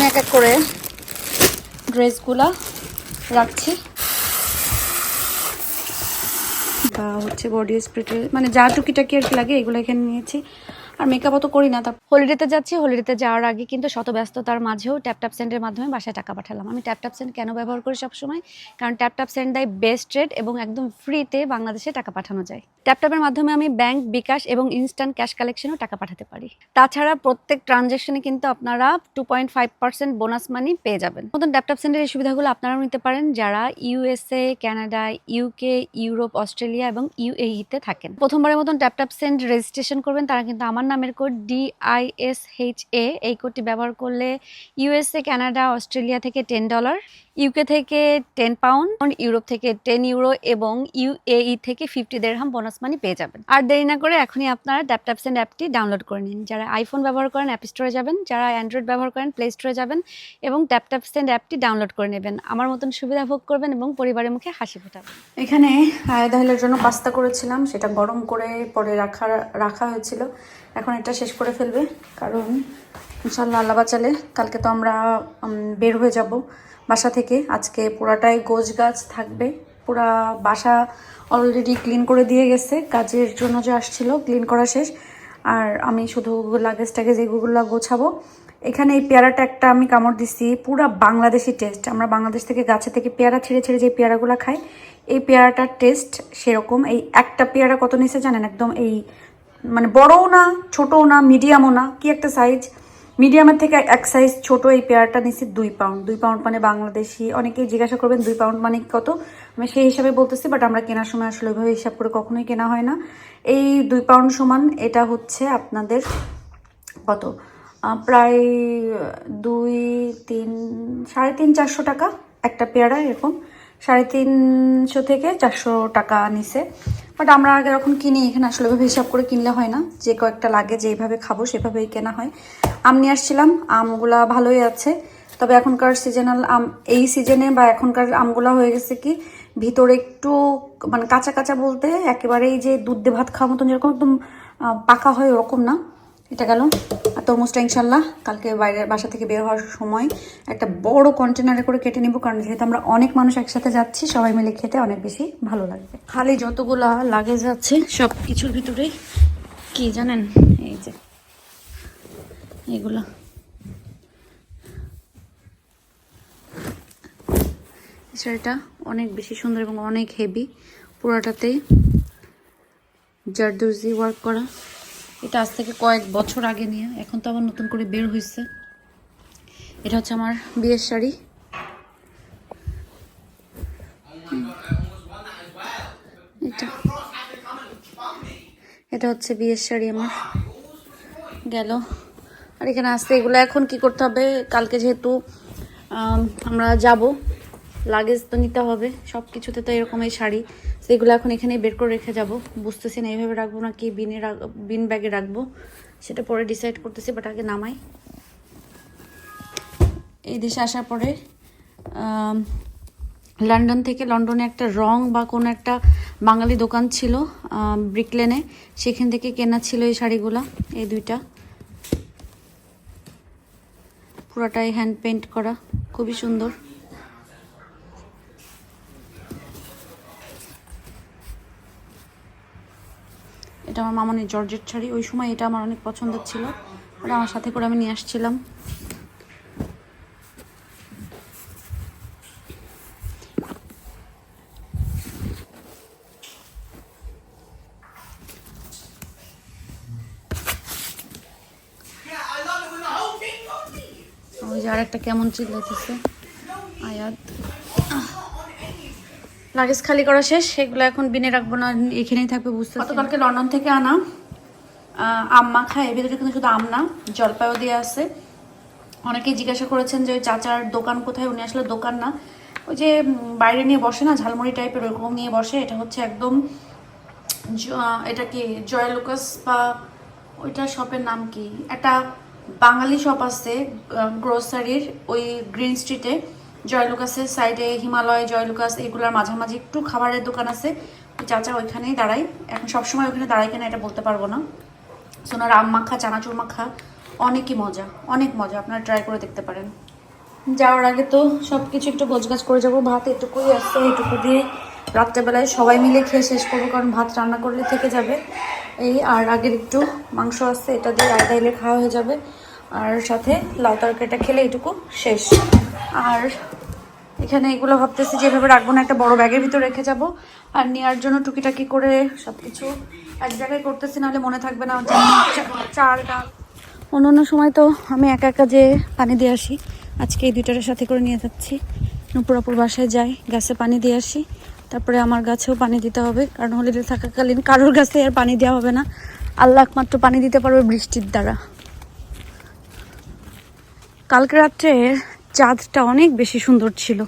আমি এক এক করে ড্রেসগুলা রাখছি। বা হচ্ছে বডি স্প্রেটে মানে যা টুকিটাকি আর কি লাগে এগুলো এখানে নিয়েছি। আর মেকআপও তো করি না, তা হলিডেতে যাচ্ছি হলিডেতে যাওয়ার আগে কিন্তু শত ব্যস্ততার মাঝেও ট্যাপ ট্যাপ সেন্ডের মাধ্যমে বাসায় টাকা পাঠালাম। আমি ট্যাপ ট্যাপ সেন্ড কেন ব্যবহার করি সবসময়? কারণ ট্যাপ ট্যাপ সেন্ড দেয় বেস্ট রেট এবং একদম ফ্রিতে বাংলাদেশে টাকা পাঠানো যায়। ট্যাপ ট্যাপের মাধ্যমে আমি ব্যাংক বিকাশ এবং ইনস্ট্যান্ট ক্যাশ কালেকশনও টাকা পাঠাতে পারি। তাছাড়া প্রত্যেক ট্রানজ্যাকশনে কিন্তু আপনারা two point five percent bonus money পেয়ে যাবেন। নতুন ট্যাপ ট্যাপ সেন্ডের এই সুবিধাগুলো আপনারাও নিতে পারেন যারা USA Canada UK Europe Australia এবং ইউএইতে থাকেন। প্রথমবারের মতন ট্যাপ ট্যাপ সেন্ড রেজিস্ট্রেশন করবেন, তারা কিন্তু আমার নামের কোড ডিআইএসএইচ এ এই কোডটি ব্যবহার করলে ইউএসএ কানাডা অস্ট্রেলিয়া থেকে টেন ডলার ইউকে থেকে টেন পাউন্ড ইউরোপ থেকে টেন ইউরো এবং ইউএই থেকে ফিফটি দেড়হাম বোনাস মানি পেয়ে যাবেন। আর দেরি না করে এখনই আপনারা ট্যাপ সেন্ড অ্যাপটি ডাউনলোড করে নিন। যারা আইফোন ব্যবহার করেন অ্যাপ স্টোরে যাবেন, যারা অ্যান্ড্রয়েড ব্যবহার করেন প্লে স্টোরে যাবেন এবং ট্যাপ সেন্ড অ্যাপটি ডাউনলোড করে নেবেন। আমার মতন সুবিধা ভোগ করবেন এবং পরিবারের মুখে হাসি ফোটাবেন। এখানে আয়দাহিলের জন্য পাস্তা করেছিলাম, সেটা গরম করে পরে রাখা রাখা হয়েছিল। এখন এটা শেষ করে ফেলবে, কারণ ইনশাল্লাহ আল্লাহ বাঁচালে কালকে তো আমরা বের হয়ে যাব। বাসা থেকে। আজকে পুরাটাই গোছ গাছ থাকবে। পুরা বাসা অলরেডি ক্লিন করে দিয়ে গেছে। কাজের জন্য যে আসছিল ক্লিন করা শেষ। আর আমি শুধু লাগেজ টাগেজ এগুলো গোছাবো। এখানে এই পেয়ারাটা একটা আমি কামড় দিছি। পুরা বাংলাদেশি টেস্ট আমরা বাংলাদেশ থেকে গাছে থেকে পেয়ারা ছেড়ে ছেড়ে যে পেয়ারাগুলো খাই, এই পেয়ারাটার টেস্ট সেরকম। এই একটা পেয়ারা কত নিচে জানেন? একদম এই মানে বড়ও না, ছোটও না মিডিয়ামও না, কি একটা সাইজ মিডিয়ামের থেকে এক সাইজ ছোট এই পেয়ারটা নিচ্ছি দুই পাউন্ড দুই পাউন্ড মানে বাংলাদেশি। অনেকেই জিজ্ঞাসা করবেন, দুই পাউন্ড মানে কত? আমি সেই হিসাবে বলতেছি বাট আমরা কেনার সময় আসলে ওইভাবে হিসাব করে কখনোই কেনা হয় না। এই দুই পাউন্ড সমান, এটা হচ্ছে আপনাদের কত? প্রায় দুই, তিন, সাড়ে তিন, চারশো টাকা একটা পেয়ারা এরকম। সাড়ে তিনশো থেকে চারশো টাকা নিছে। বাট আমরা আগে যখন কিনি, এখানে আসলে ওইভাবে হিসাব করে কিনলে হয় না। যে কয়েকটা লাগে যেভাবে খাব, সেভাবেই কেনা হয়। আম নিয়ে আসছিলাম, আমগুলা ভালোই আছে। তবে এখনকার সিজনাল আম, এই সিজনে বা এখনকার আমগুলা হয়ে গেছে কি, ভিতরে একটু মানে কাঁচা কাঁচা বলতে একেবারেই যে দুধ দিয়ে ভাত খাওয়ার মতন যেরকম, একদম পাকা হয় ওরকম না। এটা গেল। আর তরমুজটা ইনশাল্লাহ কালকে বাইরের বাসা থেকে বের হওয়ার সময় একটা বড় কন্টেনারে করে কেটে নেব, কারণ যেহেতু আমরা অনেক মানুষ একসাথে যাচ্ছি, সবাই মিলে খেতে অনেক বেশি ভালো লাগবে। খালি যতগুলা লাগে যাচ্ছে সব কিছুর ভিতরেই কি জানেন? এই যে, এগুলা। শাড়িটা অনেক বেশি সুন্দর এবং অনেক হেভি পুরাটাতে জারদুজি ওয়ার্ক করা। এটা আজ থেকে কয়েক বছর আগে নিয়ে। এখন তো আবার নতুন করে বের হয়েছে এটা হচ্ছে আমার বিয়ের শাড়ি। এটা। এটা হচ্ছে বিয়ের শাড়ি আমার। গেল। আর এখানে আসতে এগুলো এখন কি করতে হবে? কালকে যেহেতু আমরা যাব। লাগেজ তো নিতে হবে সব কিছুতে তো এরকম এই শাড়ি। সেগুলো এখন এখানে বের করে রেখে যাব। বুঝতেছি না এইভাবে রাখব না কি বিনে বিন ব্যাগে রাখব। সেটা পরে ডিসাইড করতেছি বাট আগে নামাই। এই দেশে আসার পরে লন্ডন থেকে লন্ডনে একটা রং বা কোনো একটা বাঙালি দোকান ছিল ব্রিকলেনে। সেখান থেকে কেনা ছিল এই শাড়িগুলা, এই দুইটা। পুরাটাই হ্যান্ড পেন্ট করা, খুবই সুন্দর। এটা আমার মামনির জর্জেট শাড়ি ওই সময় এটা আমার অনেক পছন্দের ছিল ওটা আমার সাথে করে আমি নিয়ে আসছিলাম ওই যে আরেকটা কেমন চিল্লাইতেছে আয়াত লাগেজ খালি করা শেষ সেগুলো এখন বিনে রাখব না এখানেই থাকবে বুঝতে গতকালকে লন্ডন থেকে আনা আহ, আম মাখা এর ভিতরে কিন্তু শুধু আম না জলপাইও দিয়ে আছে। অনেকেই জিজ্ঞাসা করেছেন যে ওই চাচার দোকান কোথায় উনি আসলে দোকান না। ওই যে বাইরে নিয়ে বসে না ঝালমুড়ি টাইপের ওরকম নিয়ে বসে এটা হচ্ছে একদম এটা কি জয় লুকাস বা ওইটা শপের নাম কি? একটা বাঙালি শপ আছে গ্রোসারির ওই গ্রিন স্ট্রিটে জয় লুকাসের সাইডে হিমালয় জয় লুকাস এগুলোর মাঝামাঝি একটু খাবারের দোকান আছে। চাচা ওইখানেই দাঁড়াই। এখন সবসময় ওইখানে দাঁড়াই কেনা এটা বলতে পারব না। সোনার আম মাখা, চানাচুর মাখা, অনেকই মজা, অনেক মজা। আপনারা ট্রাই করে দেখতে পারেন। যাওয়ার আগে তো সব কিছু একটু গোছগাছ করে যাব। ভাত এটুকুই আসছে এটুকু দিয়ে রাত্রেবেলায় সবাই মিলে খেয়ে শেষ করব, কারণ ভাত রান্না করলে থেকে যাবে। এই আর আগের একটু মাংস আসছে এটা দিয়ে আয়দা এলে খাওয়া হয়ে যাবে। আর সাথে লাউ তরকারিটা খেলে এটুকু শেষ। আর এখানে এগুলো ভাবতেছি যেভাবে রাখব না, একটা বড় ব্যাগের ভিতরে রেখে যাব। আর নেওয়ার জন্য টুকিটাকি করে সব কিছু এক জায়গায় করতেছি, নাহলে মনে থাকবে না চাল ডাল অন্য অন্য সময় তো আমি একা একা যে পানি দিয়ে আসি, আজকে এই দুইটার সাথে করে নিয়ে যাচ্ছি। নুপুরাপুর বাসায় যাই, গাছে পানি দিয়ে আসি। তারপরে আমার গাছেও পানি দিতে হবে, কারণ হলিডে থাকাকালীন কারোর গাছে আর পানি দেওয়া হবে না। আল্লাহ একমাত্র পানি দিতে পারবে বৃষ্টির দ্বারা। কালকে রাত্রে চাঁদটা অনেক বেশি সুন্দর ছিল।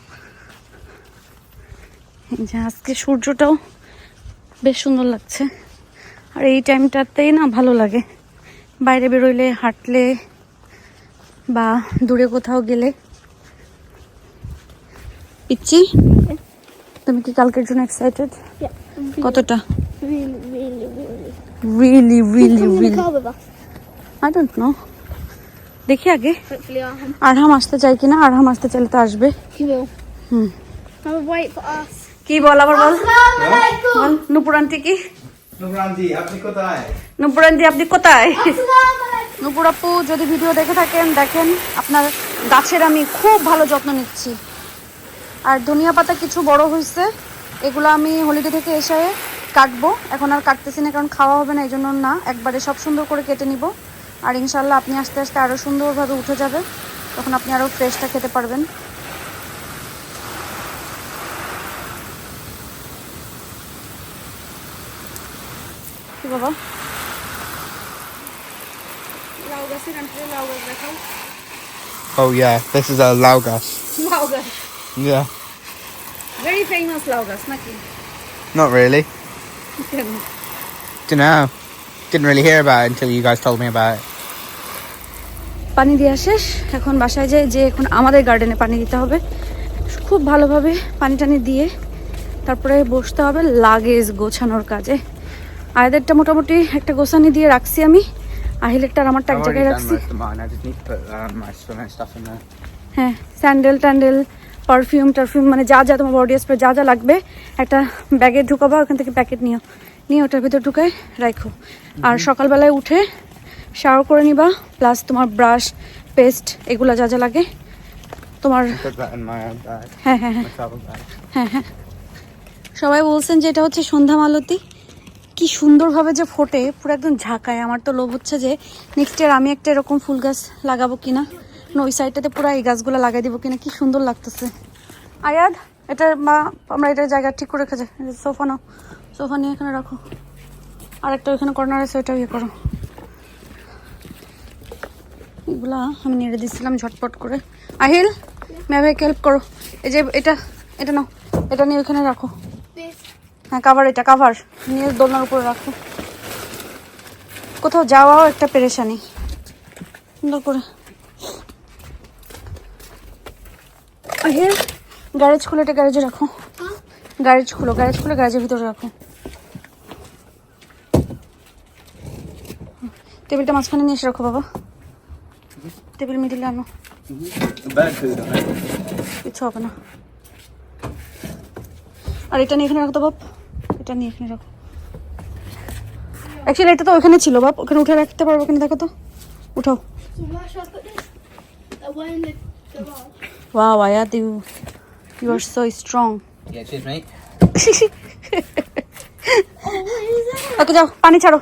যে আজকে সূর্যটাও বেশ সুন্দর লাগছে। আর এই টাইমটাতেই না ভালো লাগে। বাইরে বেরোইলে হাঁটলে বা দূরে কোথাও গেলে। পিচ্ছি তুমি কি কালকের জন্য এক্সাইটেড কতটা. Really really really. I don't know দেখি আগে. আরহাম আসতে চাই কিনা? আরহাম আসতে চাইলে তো আসবে। হুম. কি বল আবার বল? নুপুর আন্টি কি? নুরানজি আপনি কোথায়? নুপুর আন্টি আপনি কোথায়? নুপুর আপু যদি ভিডিও দেখে থাকেন দেখেন আপনার গাছের আমি খুব ভালো যত্ন নিচ্ছি। আর ধনিয়া পাতা কিছু বড় হয়েছে এগুলো আমি হলিডে থেকে এসে কাটবো। এখন আর কাটতেছি না কারণ খাওয়া হবে না এই জন্য না। একবারে সব সুন্দর করে কেটে নিব। আর ইনশাল্লাহ আপনি আস্তে আস্তে আরও সুন্দরভাবে উঠে যাবে তখন আপনি আরও ফ্রেশটা খেতে পারবেন কি বাবা লাউ গাছের আন্টিরে লাউ গাছ দেখাও Oh yeah, this is a Laugas. লাউ গাছ Yeah. ভেরি ফেমাস লাউ গাছ নাকি Not really. কেন Don't know. Didn't really hear about it until you guys told me about it. পানি দেওয়া শেষ। এখন বাসায় যাই যে এখন আমাদের গার্ডেনে পানি দিতে হবে। খুব ভালোভাবে পানি টানি দিয়ে তারপরে বসতে হবে লাগেজ গোছানোর কাজে। আয়দেরটা মোটামুটি একটা গোছানি দিয়ে রাখছি আমি। আহিলেরটা আর আমারটা এক জায়গায় রাখছি। um. হ্যাঁ স্যান্ডেল ট্যান্ডেল পারফিউম টারফিউম মানে যা যা তোমার বডি স্প্রে যা যা লাগবে একটা ব্যাগে ঢুকাবা ওখান থেকে প্যাকেট নিও। নিয়ে ওটার ভিতর ঢুকায় রাখো। আর সকালবেলায় উঠে শাওয়ার করে নিবা প্লাস তোমার ব্রাশ পেস্ট এগুলো যা যা লাগে। তোমার হ্যাঁ হ্যাঁ হ্যাঁ. হ্যাঁ হ্যাঁ। সবাই বলছেন যে এটা হচ্ছে সন্ধ্যা মালতী। কি সুন্দরভাবে যে ফোটে পুরো একদম ঝাঁকায়। আমার তো লোভ হচ্ছে যে নেক্সট ইয়ার আমি একটা এরকম ফুল গাছ লাগাবো কিনা। না ওই সাইডটাতে পুরো এই গাছগুলো লাগাই দিব কিনা কি সুন্দর লাগতেছে। আয়াদ এটা মা আমরা এটা জায়গা ঠিক করে রেখেছে সোফা নাও। সোফা নিয়ে এখানে রাখো। আর একটা ওইখানে কর্নার আছে ওইটাও ইয়ে করো। এগুলা আমি নেড়ে দিচ্ছিলাম ঝটপট করে। আহিল ম্যাভাইকে হেল্প করো। এই যে এটা এটা নাও, এটা নিয়ে ওইখানে রাখো। হ্যাঁ কাভার এটা কাভার নিয়ে দোলনার উপরে রাখো। কোথাও যাওয়াও একটা পেরেশানি। সুন্দর করে। আহিল গ্যারেজ খুলে এটা গ্যারেজে রাখো। গ্যারেজ খুলো গ্যারেজ খুলে গ্যারেজের ভিতরে রাখো। টেবিলটা মাঝখানে নিয়ে এসে রাখো, বাবা। টেবিল মিডিলে আনো। Bird food on it. কিছু হবে না। আর এটা নিয়ে এখানে রাখো তো বাপ। এটা নিয়ে এখানে রাখো। অ্যাকচুয়ালি এটা তো ওখানে ছিল বাপ। ওখানে উঠে রাখতে পারব কিনা দেখো তো। উঠাও। Yeah, cheers, mate. Is that? ওকে যাও পানি ছাড়ো।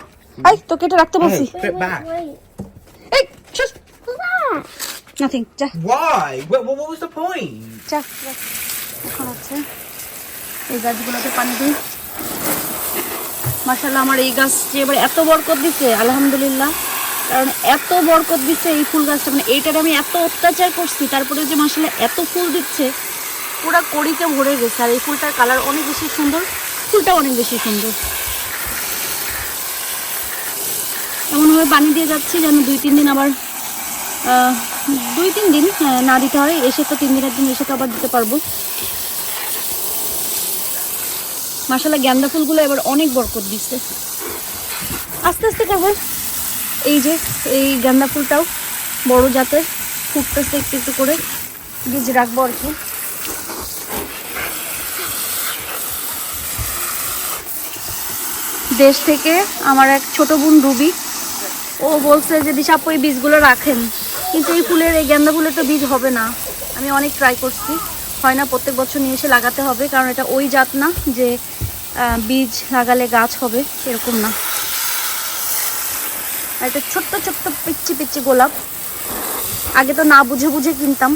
আই তোকে এটা রাখতে বলছি. এই shoes nothing Why? What, what, was the point? যা যা। এখন আছে এই গাছগুলোতে পানি দিই মাসাল্লাহ আমার এই গাছ যে এবার এত বরকত দিচ্ছে আলহামদুলিল্লাহ কারণ এত বরকত দিচ্ছে এই ফুল গাছটা মানে এইটার আমি এত অত্যাচার করছি তারপরে যে মাসাল্লাহ এত ফুল দিচ্ছে পুরা কড়িতে ভরে গেছে আর এই ফুলটার কালার অনেক বেশি সুন্দর ফুলটা অনেক বেশি সুন্দর এমনভাবে পানি দিয়ে যাচ্ছি যেন দুই তিন দিন আবার দুই তিন দিন হ্যাঁ, না দিতে হয় এসে তো তিন দিনের দিন এসে তো আবার দিতে পারব। মাসাল্লাহ গ্যান্দা ফুলগুলো এবার অনেক বরকত দিচ্ছে। আস্তে আস্তে করব এই যে এই গান্দা ফুলটাও বড় জাতের ফুটতেছে একটু একটু করে। বীজ রাখব আর কি। দেশ থেকে আমার এক ছোট বোন রুবি ও বলছে যে দিশাপ্প এই বীজগুলো রাখেন। কিন্তু এই ফুলের, এই গেন্দা ফুলের তো বীজ হবে না। আমি অনেক ট্রাই করছি। হয় না, প্রত্যেক বছর নিয়ে এসে লাগাতে হবে, কারণ এটা ওই জাত না যে বীজ লাগালে গাছ হবে এরকম না। একটা ছোট্ট ছোট্ট পিচ্ছি পিচ্ছি গোলাপ। আগে তো না বুঝে বুঝে কিনতাম।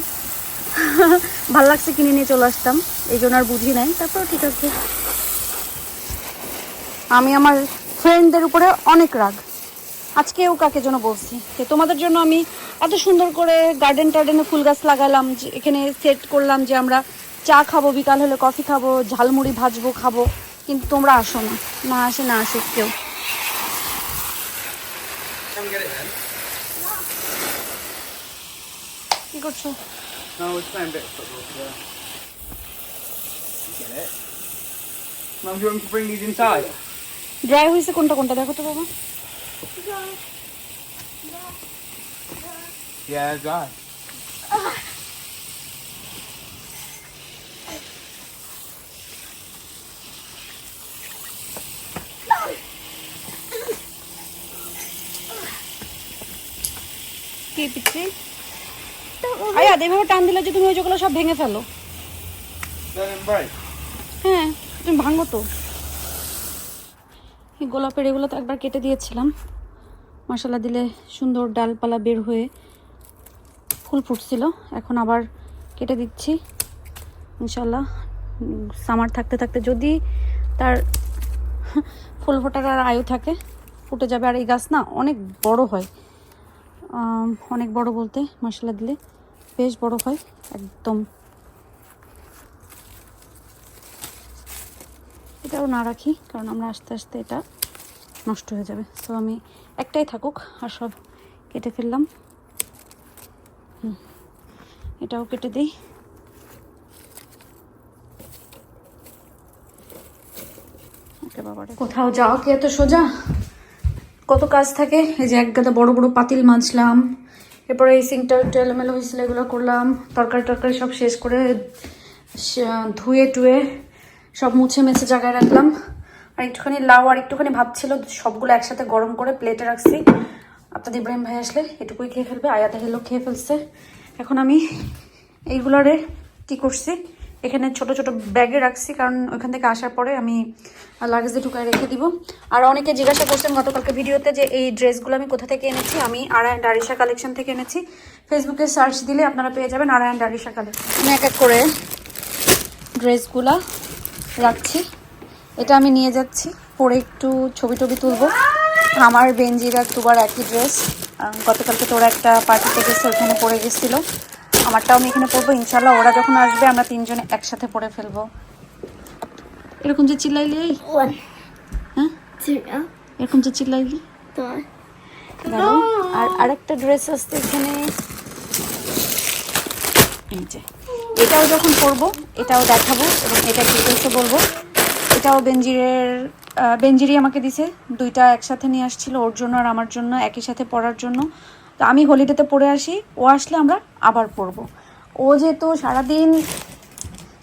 ভালো লাগছে কিনে নিয়ে চলে আসতাম। এই জন্য আর বুঝি নাই। তারপর ঠিক আছে। আমি আমার ফ্রেন্ডদের উপরে অনেক রাগ। আজকেও কাকে যেন বলছি যে তোমাদের জন্য আমি এত সুন্দর করে গার্ডেন টার্ডেনে ফুল গাছ লাগালাম যে এখানে সেট করলাম যে আমরা চা খাব বিকাল হলে কফি খাব ঝালমুড়ি ভাজবো খাব কিন্তু তোমরা আসো না না আসে না আসুক কেউ কি করছ No, we're playing a bit of football together. Get it? Mum, do you want me to bring these inside? Dry হয়েছে কোনটা কোনটা দেখো তো বাবা Yeah, dry. কি পিচ্ছি আয়া এভাবে টান দিলে যে তুমি ওই যেগুলো সব ভেঙে ফেলো. হ্যাঁ তুমি ভাঙো তো গোলাপের এগুলো তো একবার কেটে দিয়েছিলাম। মশলা দিলে সুন্দর ডালপালা বের হয়ে ফুল ফুটছিল। এখন আবার কেটে দিচ্ছি। ইনশাল্লাহ সামার থাকতে থাকতে যদি তার ফুল ফোটার আয়ু থাকে, ফুটে যাবে। আর এই গাছ না অনেক বড় হয়। অনেক বড় বলতে মশলা দিলে বেশ বড় হয়, একদম। এটাও না রাখি কারণ আমরা আস্তে আস্তে এটা নষ্ট হয়ে যাবে। তো আমি একটাই থাকুক আর সব কেটে ফেললাম। হুম, এটাও কেটে দিই। কোথাও যাও কি এত সোজা? কত কাজ থাকে এই যে এক গাদা বড় বড় পাতিল মাজলাম এরপরে এই সিঙ্কটা একটু এলোমেলো হয়েছিল এগুলো করলাম তরকারি টরকারি সব শেষ করে ধুয়ে টুয়ে সব মুছে মেছে জায়গায় রাখলাম। আর একটুখানি লাউ আর একটুখানি ভাত ছিল, সবগুলো একসাথে গরম করে প্লেটে রাখছি। আপনাদের ইব্রাহিম ভাই আসলে এটুকুই খেয়ে ফেলবে, আয়াতে হেলো খেয়ে ফেলছে। এখন আমি এইগুলোরে কি করছি, এখানে ছোট ছোট ব্যাগে রাখছি, কারণ ওইখান থেকে আসার পরে আমি লাগেজে ঢুকায় রেখে দিব। আর অনেকে জিজ্ঞাসা করছেন গতকালকে ভিডিওতে যে এই ড্রেসগুলো আমি কোথা থেকে এনেছি? আমি আরায়ন ডারিশা কালেকশন থেকে এনেছি। ফেসবুকে সার্চ দিলে আপনারা পেয়ে যাবেন আরায়ন ডারিশা কালেকশন এক এক করে ড্রেসগুলা। রাখছি। এটা আমি নিয়ে যাচ্ছি। পরে একটু ছবি টবি তুলবো। আমার বেঞ্জির আর তুবার একই ড্রেস। গতকালকে তোরা একটা পার্টিতে গেছে ওখানে পরে গেছিল। আমারটাও আমি এখানে পরবো। ইনশাল্লাহ ওরা যখন আসবে আমরা তিনজনে একসাথে পরে ফেলব। এরকম যে চিল্লাইলি এই? হ্যাঁ? এরকম যে চিল্লাইলি। আর আরেকটা ড্রেস আসছে এখানে। এই যে। এটাও যখন পরবো এটাও দেখাবো এবং এটা ডিটেলসে বলব। এটাও বেঞ্জিরের বেঞ্জিরি আমাকে দিছে। দুইটা একসাথে নিয়ে আসছিল ওর জন্য আর আমার জন্য, একই সাথে পড়ার জন্য। তো আমি হোলিডেতে পড়ে আসি, ও আসলে আমরা আবার পরবো ও যেহেতু সারাদিন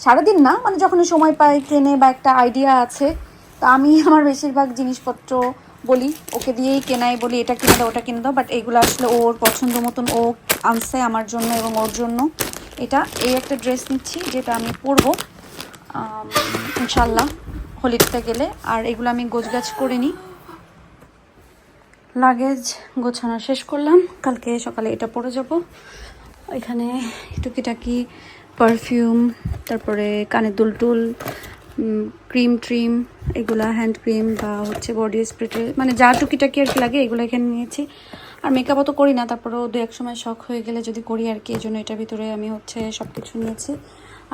সারাদিন না মানে যখন সময় পাই কেনে বা একটা আইডিয়া আছে, তা আমি আমার বেশিরভাগ জিনিসপত্র বলি, ওকে দিয়েই কেনাই বলি, এটা কিনে দাও, ওটা কিনে দাও বাট এইগুলো আসলে ওর পছন্দ মতন ও আনছে আমার জন্য এবং ওর জন্য। এটা, এই একটা ড্রেস নিচ্ছি, যেটা আমি পরবো। ইনশাল্লাহ হোলিতে গেলে। আর এগুলো আমি গোছগাছ করে নিই লাগেজ গোছানো শেষ করলাম। কালকে সকালে এটা পরে যাব। এখানে টুকিটাকি পারফিউম তারপরে কানের দুল টুল ক্রিম ট্রিম এগুলা হ্যান্ড ক্রিম বা হচ্ছে বডি স্প্রে মানে যা টুকিটাকি আর কি লাগে, এগুলো এখানে নিয়েছি। আর মেকআপ অত করি না, তারপরেও দু এক সময় শখ হয়ে গেলে যদি করি আর কি, এই জন্য এটার ভিতরে আমি হচ্ছে সব কিছু নিয়েছি।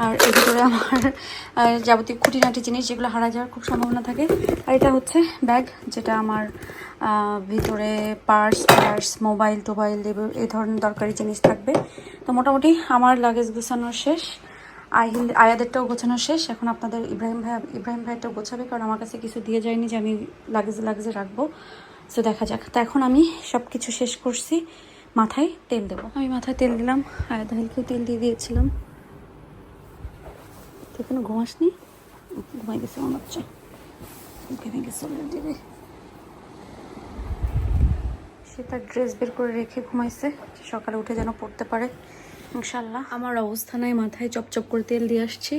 আর এর ভিতরে আমার যাবতীয় খুঁটিনাটি জিনিস যেগুলো হারা যাওয়ার খুব সম্ভাবনা থাকে। আর এটা হচ্ছে ব্যাগ, যেটা আমার ভিতরে পার্স পার্স, মোবাইল, টোবাইল এই ধরনের দরকারি জিনিস থাকবে। তো মোটামুটি আমার লাগেজ গোছানো শেষ। আহিল আয়াদেরটাও গোছানো শেষ। এখন আপনাদের ইব্রাহিম ভাই, ইব্রাহিম ভাইটাও গোছাবে, কারণ আমার কাছে কিছু দিয়ে যায়নি যে আমি লাগেজে লাগেজে রাখব। সো দেখা যাক। তো এখন আমি সব কিছু শেষ করছি। মাথায় তেল দেবো। আমি মাথায় তেল দিলাম। আর দাহিলকেও তেল দিয়ে দিয়েছিলাম। তুই কোনো ঘুমাসনি? ঘুমাই গেছে মনে হচ্ছে। ঘুমে গেছে অলরেডি সে তার ড্রেস বের করে রেখে ঘুমাইছে। সকালে উঠে যেন পড়তে পারে। ইনশাল্লাহ আমার অবস্থা নাই মাথায় চপচপ করে তেল দিয়ে আসছি।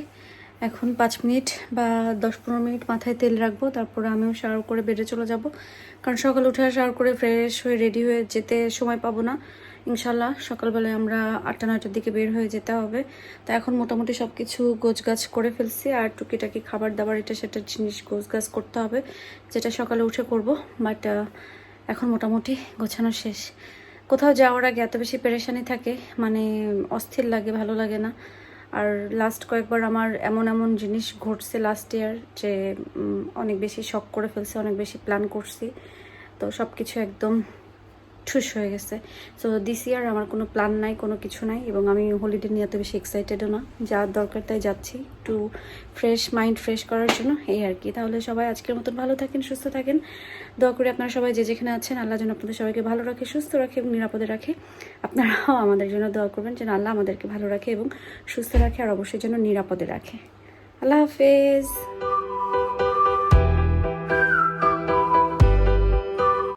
এখন পাঁচ মিনিট বা দশ পনেরো মিনিট মাথায় তেল রাখব, তারপরে আমিও শাওয়ার করে বেডে চলে যাব। কারণ সকালে উঠে শাওয়ার করে ফ্রেশ হয়ে রেডি হয়ে যেতে সময় পাবো না। ইনশাল্লাহ সকালবেলায় আমরা আটটা, নয়টার দিকে বের হয়ে যেতে হবে। তা এখন মোটামুটি সব কিছু গোছগাছ করে ফেলছি, আর টুকিটাকি খাবার দাবার এটা সেটা জিনিস গোছগাছ করতে হবে, যেটা সকালে উঠে করব বাট এখন মোটামুটি গোছানো শেষ। কোথাও যাওয়ার আগে এত বেশি পেরেশানি থাকে মানে অস্থির লাগে, ভালো লাগে না। আর লাস্ট কয়েকবার আমার এমন এমন জিনিস ঘটছে লাস্ট ইয়ার যে অনেক বেশি শখ করে ফেলছে, অনেক বেশি প্ল্যান করছি। তো সব কিছু একদম ঠুস হয়ে গেছে। সো দিস ইয়ার আমার কোনো প্ল্যান নাই, কোনো কিছু নাই এবং আমি হলিডে নিয়ে এত বেশি এক্সাইটেডও না। যাওয়ার দরকার তাই যাচ্ছি একটু ফ্রেশ মাইন্ড ফ্রেশ করার জন্য, এই আর কি। তাহলে সবাই আজকের মতন ভালো থাকেন, সুস্থ থাকেন। দয়া করে আপনারা সবাই যে যেখানে আছেন, আল্লাহ যেন আপনাদের সবাইকে ভালো রাখে, সুস্থ রাখে এবং নিরাপদে রাখে। আপনারাও আমাদের জন্য দোয়া করবেন যেন আল্লাহ আমাদেরকে ভালো রাখে এবং সুস্থ রাখে আর অবশ্যই যেন নিরাপদে রাখে। আল্লাহ হাফেজ।